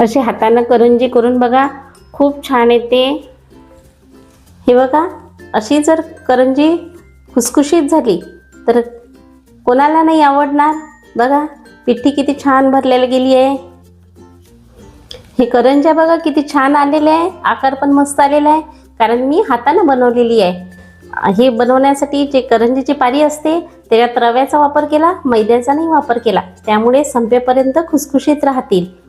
अशी हातानं करंजी करून बघा खूप छान येते. हे बघा अशी जर करंजी खुसखुशीत झाली तर कोणाला नाही आवडणार? बघा पिठी किती छान भरलेली गेली आहे. हे करंज्या बघा किती छान आलेले आहे. आकार पण मस्त आलेला आहे. कारण मी हातानं बनवलेली आहे. हे बनवण्यासाठी जे करंजीची पारी असते त्याच्यात रव्याचा वापर केला मैद्याचा नाही वापर केला. त्यामुळे संपेपर्यंत खुसखुशीत राहतील.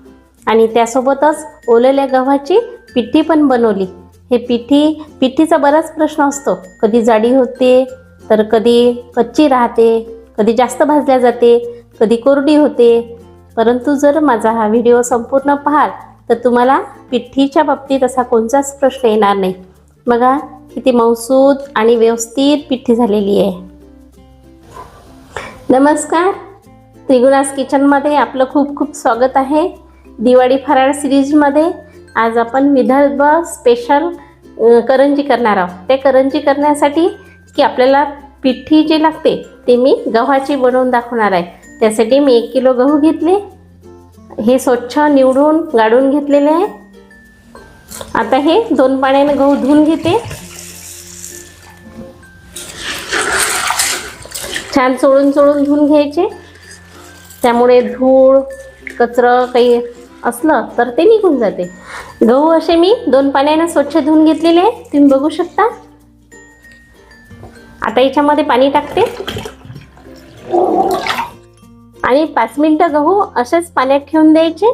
आणि त्यासोबतच ओलेल्या गव्हाची पिठी पण बनवली. हे पिठी पिठीचा बराच प्रश्न असतो. कधी जाडी होते तर कधी कच्ची राहते कधी जास्त भाजल्या जाते कधी कोरडी होते. परंतु जर माझा हा व्हिडिओ संपूर्ण पाहाल तर तुम्हाला पिठीच्या बाबतीत असा कोणताच प्रश्न येणार नाही. बघा किती मौसूद आणि व्यवस्थित पिठी झालेली आहे. नमस्कार. त्रिगुणास किचनमध्ये आपलं खूप खूप स्वागत आहे. दिवाळी फराळ सिरीजमध्ये आज आपण विदर्भ स्पेशल करंजी करणार आहोत. ते करंजी करण्यासाठी की आपल्याला पिठी जी लागते ते मी गव्हाची बनवून दाखवणार आहे. त्यासाठी मी एक किलो गहू घेतले. हे स्वच्छ निवडून गाडून घेतलेले आहे. आता हे दोन पाण्याने गहू धुवून घेते. छान चोळून चोळून धुवून घ्यायचे. त्यामुळे धूळ कचरं काही असलं तर ते निघून जाते. गहू असे मी दोन पाण्याने स्वच्छ धुवून घेतलेले आहे तुम्ही बघू शकता. आता याच्यामध्ये पाणी टाकते. आणि पाच मिनिटं गहू असेच पाण्यात ठेवून द्यायचे.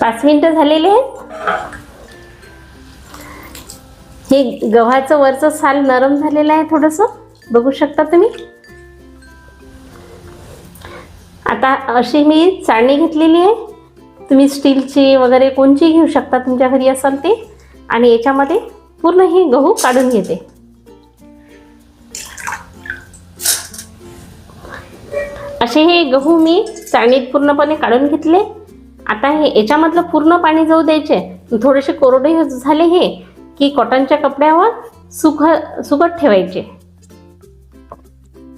पाच मिनिटं झालेले आहेत. हे गव्हाचं वरचं साल नरम झालेलं आहे थोडंसं. बघू शकता तुम्ही. आता अशी मी चाळणी घेतलेली आहे. तुम्ही स्टीलची वगैरे कोणची घेऊ शकता तुमच्या घरी असाल ते. आणि याच्यामध्ये पूर्ण हे गहू काढून घेते. असे हे गहू मी चाळणीत पूर्णपणे काढून घेतले. आता हे याच्यामधलं पूर्ण पाणी जाऊ द्यायचे. थोडेसे कोरडे झाले हे की कॉटनच्या कपड्यावर सुख सुखत ठेवायचे.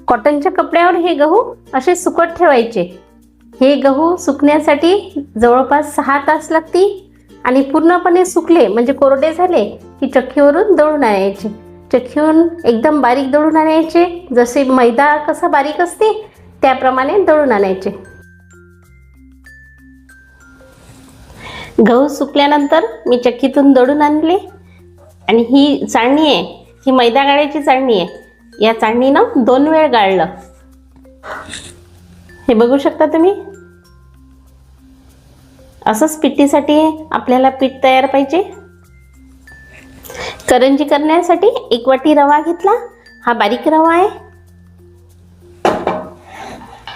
कॉटनच्या कपड्यावर हे गहू असे सुकत ठेवायचे. हे गहू सुकण्यासाठी जवळपास सहा तास लागतील आणि पूर्णपणे सुकले म्हणजे कोरडे झाले की चक्कीवरून दळून आणायचे. चक्कीवरून एकदम बारीक दळून आणायचे. जसे मैदा कसा बारीक असते त्याप्रमाणे दळून आणायचे. गहू सुकल्यानंतर मी चक्कीतून दळून आणले. आणि ही चाळणी आहे ही मैदा गाळायची चाळणी आहे. या चाळणीनं दोन वेळ गाळलं. हे बघू शकता तुम्ही? असंच पिठीसाठी आपल्याला पीठ तयार पाहिजे? करंजी करण्यासाठी एक वाटी रवा घेतला. हा बारीक रवा आहे.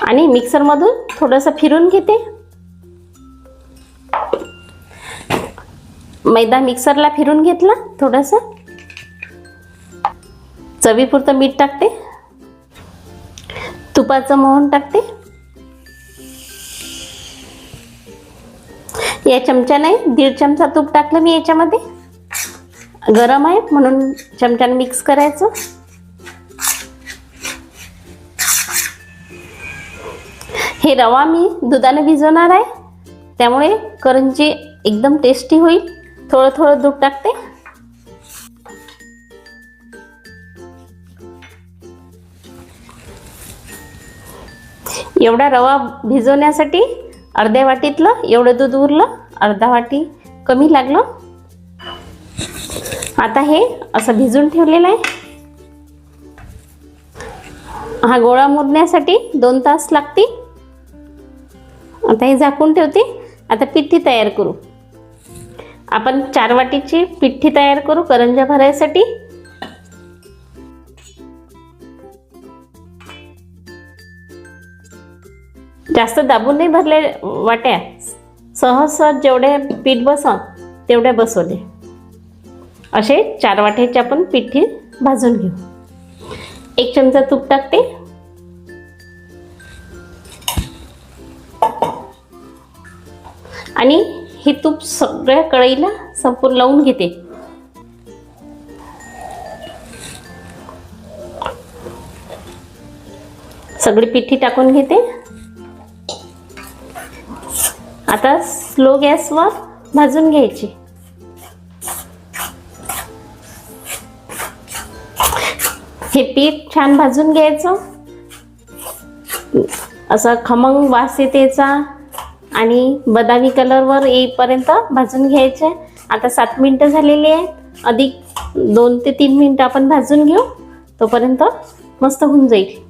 आणि मिक्सरमधून थोडंसं फिरून घेते. मैदा मिक्सरला फिरून घेतला थोडंसं. चवीपुरतं मीठ टाकते. तुपाचं मोहन टाकते. या चमच्याने दीड चमचा तूप टाकलं मी याच्यामध्ये. गरम आहे म्हणून चमच्यानं मिक्स करायचं. हे रवा मी दुधाने भिजवणार आहे. त्यामुळे करंजी एकदम टेस्टी होईल. थोडं थोडं दूध टाकते. एवढा रवा भिजवण्यासाठी अर्ध्या वाटीतलं एवढं दूध उरलं अर्धा वाटी कमी लागलं. आता हे असं भिजून ठेवलेलं आहे. हा गोळा मुरण्यासाठी दोन तास लागतील. आता हे झाकून ठेवते. आता पिठी तयार करू. आपण चार वाटीची पिठी तयार करू करंजा भरायसाठी. जास्त दाबून नाही भरले वाट्या. सहज सहज जेवढे पीठ बसन तेवढे बसवले. असे चार वाट्याचे आपण पिठी भाजून घेऊ. एक चमचा तूप टाकते. आणि हे तूप सगळ्या कढईला संपूर्ण लावून घेते. सगळी पिठी टाकून घेते. आता स्लो गॅसवर भाजून घ्यायची. हे पीठ छान भाजून घ्यायचं. असा खमंग वास येते आणि बदामी कलरवर येईपर्यंत भाजून घ्यायचे. आता सात मिनटं झालेली आहेत. अधिक दोन ते तीन मिनटं आपण भाजून घेऊ. तोपर्यंत मस्त होऊन जाईल.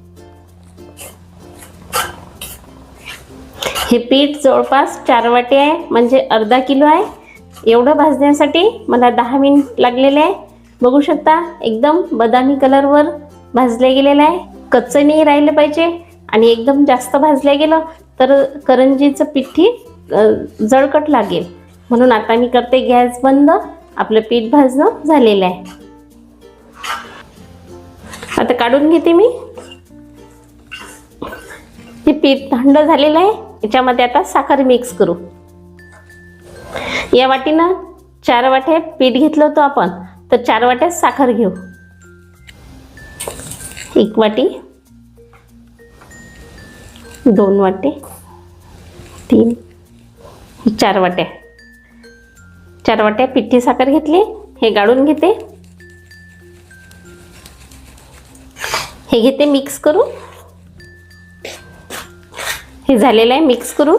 हे पीठ जवळपास चार वाटे आहे म्हणजे अर्धा किलो आहे. एवढं भाजण्यासाठी मला दहा मिनिट लागलेले आहे. बघू शकता एकदम बदामी कलरवर भाजले गेलेलं आहे. कच्चं नाही राहिलं पाहिजे आणि एकदम जास्त भाजलं गेलं तर करंजीचं पिठी जळकट लागेल. म्हणून आता मी करते गॅस बंद. आपलं पीठ भाजणं झालेलं आहे. आता काढून घेते मी. हे पीठ थंड झालेलं आहे. याच्यामध्ये आता साखर मिक्स करू. या वाटीनं चार वाटे पीठ घेतलं होतं आपण तर चार वाट्या साखर घेऊ. एक वाटी दोन वाटे तीन चार वाट्या. चार वाट्या पिठी साखर घेतली हे गाळून घेते. हे घेते मिक्स करू हे झालेलं आहे मिक्स करून.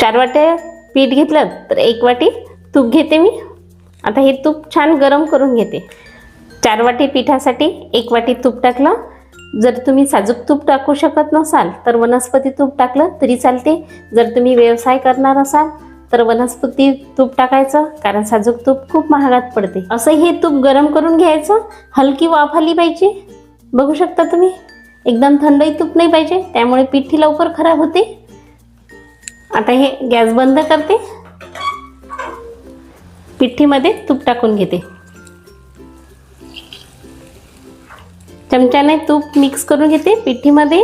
चार वाट्या पीठ घेतलं तर एक वाटी तूप घेते मी. आता हे तूप छान गरम करून घेते. चार वाटी पिठासाठी एक वाटी तूप टाकलं. जर तुम्ही साजूक तूप टाकू शकत नसाल तर वनस्पती तूप टाकलं तरी चालते. जर तुम्ही व्यवसाय करणार असाल तर वनस्पती तूप टाकायचं कारण साजूक तूप खूप महागात पडते. असं हे तूप गरम करून घ्यायचं. हलकी वाफ आली पाहिजे. बघू शकता तुम्ही? एकदम थंडही तूप नाही पाहिजे त्यामुळे पिठी लवकर खराब होते. आता हे गॅस बंद करते. पिठीमध्ये तूप टाकून घेते. चमच्याने तूप मिक्स करून घेते पिठीमध्ये.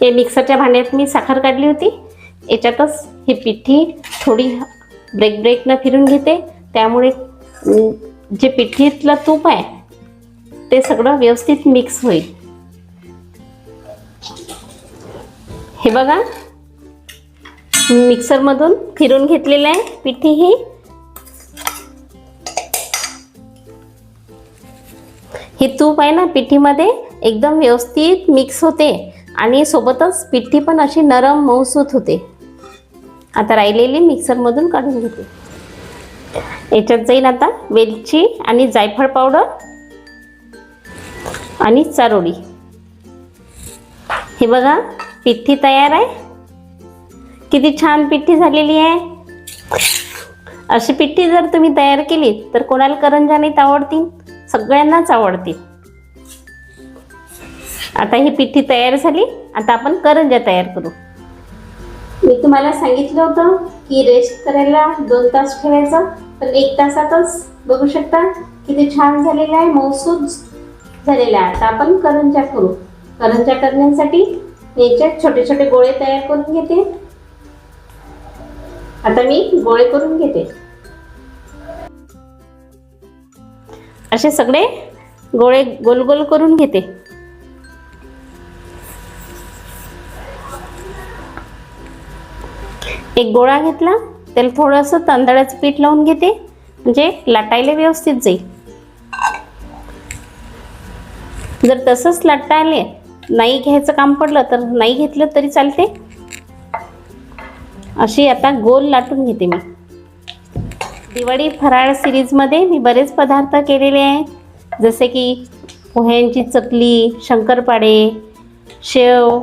हे मिक्सरच्या भांड्यात मी साखर काढली होती. याच्यातच ही पिठी थोडी ब्रेक ब्रेकनं फिरून घेते. त्यामुळे जे पिठीतलं तूप आहे ते सगळं व्यवस्थित मिक्स होईल. हे बघा. मिक्सरमधून फिरून घेतलेलं आहे पिठी ही. हे तूप आहे ना पिठीमध्ये एकदम व्यवस्थित मिक्स होते. आणि सोबतच पिठी पण अशी नरम मऊसूत होते. आता राहिलेली मिक्सरमधून काढून घेते. याच्यात जाईल आता वेलची आणि जायफळ पावडर आणि चारोळी. हे बघा पिठी तयार आहे. किती छान पिठी झालेली आहे. अशी पिठी जर तुम्ही तयार केली तर कोणाला करंजा नाहीत आवडतील? सगळ्यांनाच आवडतील. आता ही पिठी तयार झाली. आता आपण करंजा तयार करू. मी तुम्हाला सांगितलं होतं की रेस्ट करायला दोन तास ठेवायचं पण एक तासातच बघू शकता किती छान झालेलं आहे. मौसूद झालेला आहे आता आपण करंजा करू. करंजा करण्यासाठी याच्यात छोटे छोटे गोळे तयार करून घेते. आता मी गोळे करून घेते. असे सगळे गोळे गोल गोल करून घेते. एक गोळा घेतला त्याला थोडंसं तांदळाचं पीठ लावून घेते. म्हणजे लाटायला व्यवस्थित जाईल. जर तसंच लाटता आले नाही घ्यायचं काम पडलं तर नाही घेतलं तरी चालते. अशी आता गोल लाटून घेते मी. दिवाळी फराळ सिरीजमध्ये मी बरेच पदार्थ केलेले आहेत. जसे की पोह्यांची चकली शंकरपाळे शेव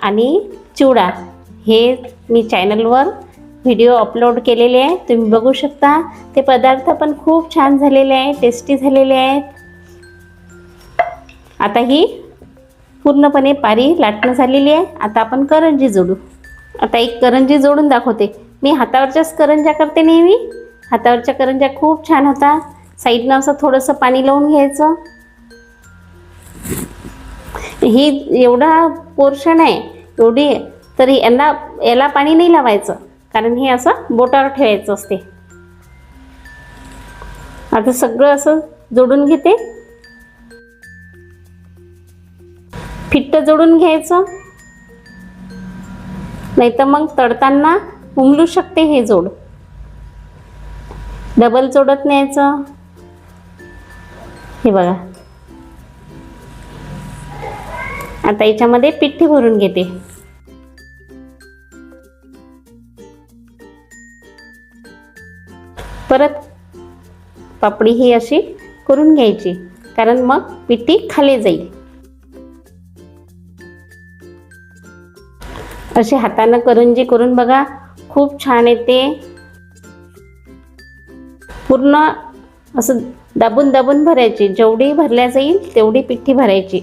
आणि चिवडा. हे मी चॅनलवर व्हिडिओ अपलोड केलेले आहे तुम्ही बघू शकता. ते पदार्थ पण खूप छान झालेले आहे टेस्टी झालेले आहेत. आता ही पूर्णपणे पारी लाटणं झालेली आहे. आता आपण करंजी जोडू. आता एक करंजी जोडून दाखवते. मी हातावरच्याच करंजा करते नेहमी. हातावरच्या करंजा खूप छान होता. साईडनं असं थोडंसं पाणी लावून घ्यायचं. ही एवढा पोर्शन आहे. एवढी तरी यांना याला पाणी नाही लावायचं. कारण हे असं बोटावर ठेवायचं असते. आता सगळं असं जोडून घेते. फिट्ट जोडून घ्यायचं. नाही तर मग तळताना उमलू शकते हे जोड. डबल जोडत न्यायचं. हे बघा. आता याच्यामध्ये पिठ्ठी भरून घेते. परत पापडी ही अशी करून घ्यायची. कारण मग पिठी खाली जाईल. अशी हातानं करंजी करून बघा खूप छान येते. पूर्ण असं दाबून दाबून भरायची. जेवढी भरल्या जाईल तेवढी पिठी भरायची.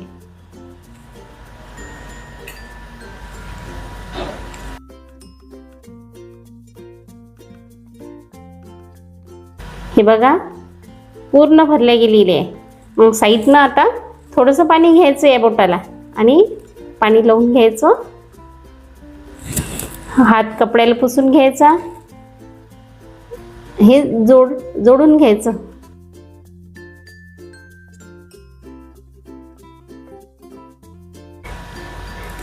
हे बघा पूर्ण भरल्या गेलेली आहे. मग साईडनं आता थोडंसं पाणी घ्यायचं या बोटाला. आणि पाणी लावून घ्यायचं. हात कपड्याला पुसून घ्यायचा. हे जोड जोडून घ्यायचं.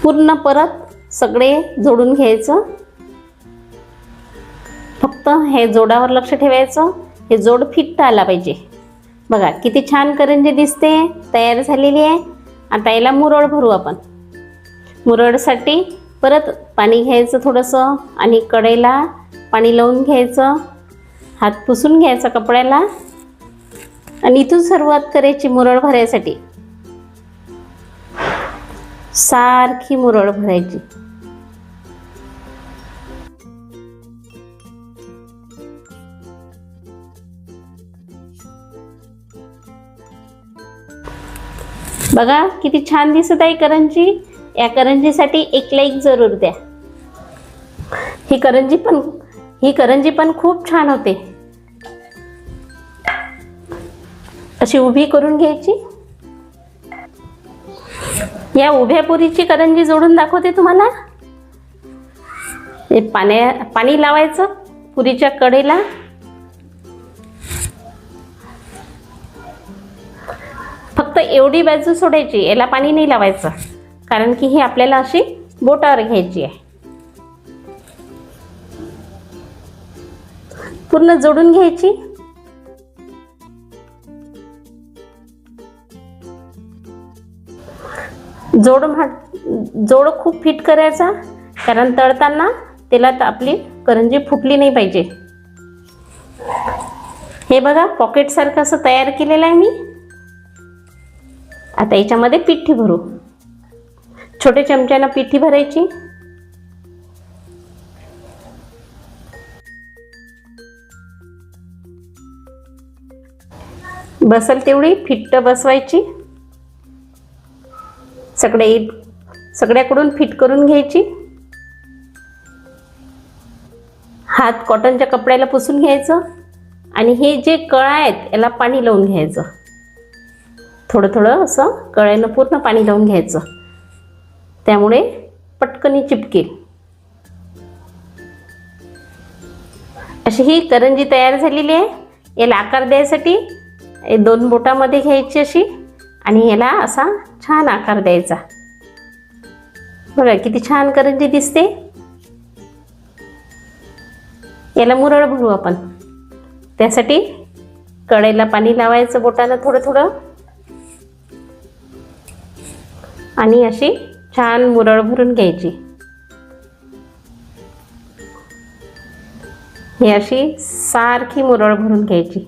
पूर्ण परत सगळे जोडून घ्यायचं. फक्त हे जोडावर लक्ष ठेवायचं. हे जोड फिट आला पाहिजे. बघा किती छान करंजी दिसते तयार झालेली आहे. आता याला मुरळ भरू आपण. मुरळसाठी परत पाणी घ्यायचं थोडंसं आणि कढईला पाणी लावून घ्यायचं. हात पुसून घ्यायचा कपड्याला. आणि इथून सुरुवात करायची मुरळ भरायसाठी. सारखी मुरळ भरायची. बघा किती छान दिसत आहे करंजी. या करंजीसाठी एक लाईक जरूर द्या. ही करंजी पण ही करंजी पण खूप छान होते. अशी उभी करून घ्यायची. या उभ्या पुरीची करंजी जोडून दाखवते तुम्हाला. हे पाण्या पाणी लावायचं पुरीच्या कडेला. फक्त एवढी बाजू सोडायची याला पाणी नाही लावायचं. कारण की ही आपल्याला अशी बोटावर घ्यायची आहे. पूर्ण जोडून घ्यायची. जोड जोड खूप फिट करायचा कारण तळताना तेलात आपली करंजी फुटली नाही पाहिजे. हे बघा पॉकेट सारखं असं तयार केलेलं आहे मी. आता याच्यामध्ये पिठी भरू. छोटे चमच्यानं पिठी भरायची. बसल तेवढी फिट्ट बसवायची. सगळे सगळ्याकडून फिट करून घ्यायची. हात कॉटनच्या कपड्याला पुसून घ्यायचं. आणि हे जे कळा आहेत याला पाणी लावून घ्यायचं. थोडं थोडं असं कळ्यानं पूर्ण पाणी लावून घ्यायचं. त्यामुळे पटकनी चिपकेल अशी ही करंजी तयार झालेली आहे. याला आकार द्यायसाठी दोन बोटामध्ये घ्यायची अशी आणि याला असा छान आकार द्यायचा. बघा किती छान करंजी दिसते. याला मुरळ भरू आपण. त्यासाठी कढईला पाणी लावायचं बोटानं थोडं थोडं. आणि अशी छान मुरळ भरून घ्यायची. ही अशी सारखी मुरळ भरून घ्यायची.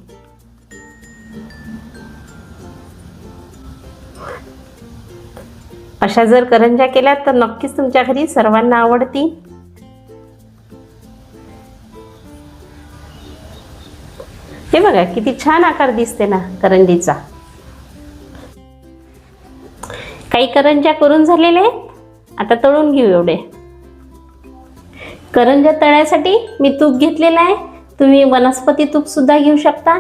अशा जर करंज्या केल्या तर नक्कीच तुमच्या घरी सर्वांना आवडती. हे बघा किती छान आकार दिसते ना करंजीचा. काही करंज्या करून झालेल्या आहेत? आता तळून घेऊ एवढे. करंज्या तळण्यासाठी मी तूप घेतलेलं आहे. तुम्ही वनस्पती तूपसुद्धा घेऊ शकता.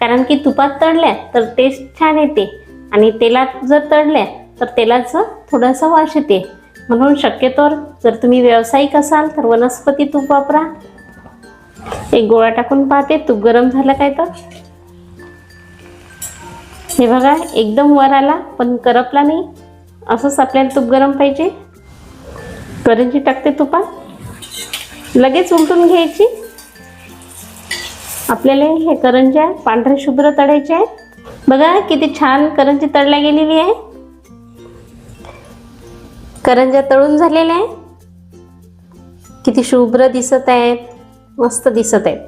कारण की तुपात तळल्या तर टेस्ट छान येते. आणि तेलात जर तळल्या तर तेलाचं थोडासा वास येते. म्हणून शक्यतोवर जर तुम्ही व्यावसायिक असाल तर वनस्पती तूप वापरा. एक गोळा टाकून पाहते. तूप गरम झालं काय तर? हे बघा एकदम वर आला पण करपला नाही. असंच आपल्याला तूप गरम पाहिजे? करंजी टाकते तुपात? लगेच उलटून घ्यायची? आपल्याला हे करंज्या पांढऱ्या शुभ्र तळायच्या आहेत. बघा किती छान करंजी तळल्या गेलेली आहे. करंज्या तळून झालेल्या आहे किती शुभ्र दिसत आहेत. मस्त दिसत आहेत.